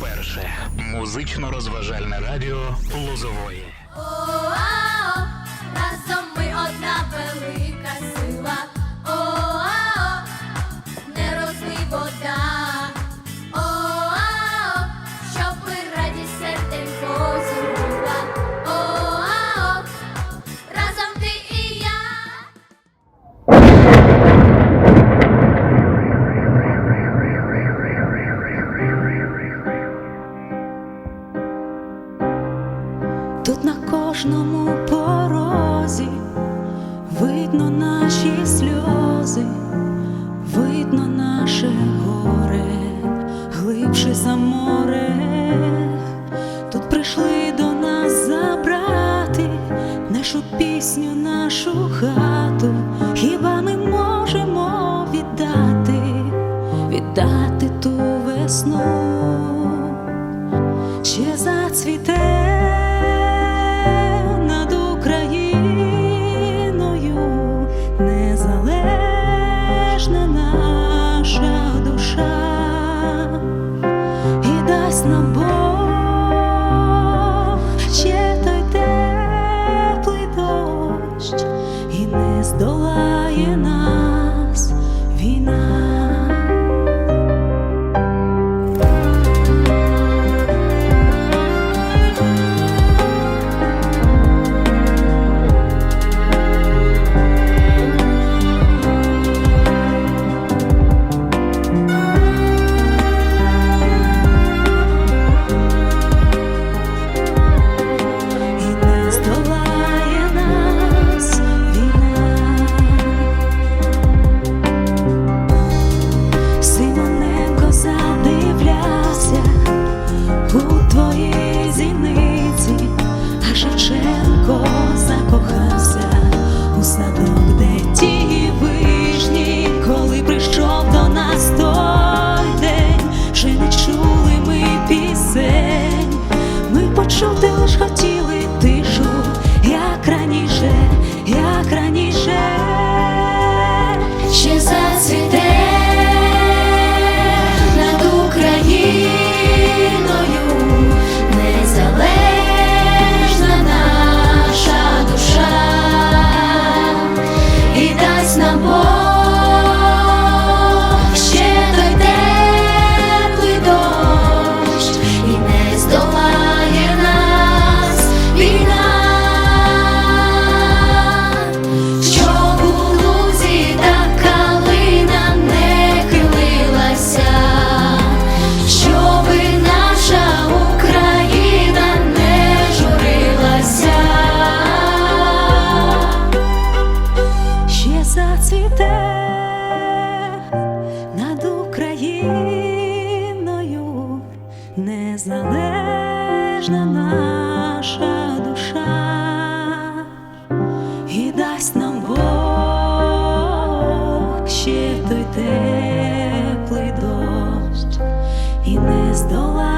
Перше музично розважальне радіо Лозової. Кожному порозі видно наші сльози, видно наше горе, глибше за море. Тут прийшли до нас забрати нашу пісню, нашу хату. Хіба ми можемо віддати, віддати ту весну? ще зацвіте незалежна наша душа і дасть нам Бог. Ще той теплий дощ, і не здолає нас Шевченка. Незалежна наша душа і дасть нам Бог ще той теплий дощ і не здолає.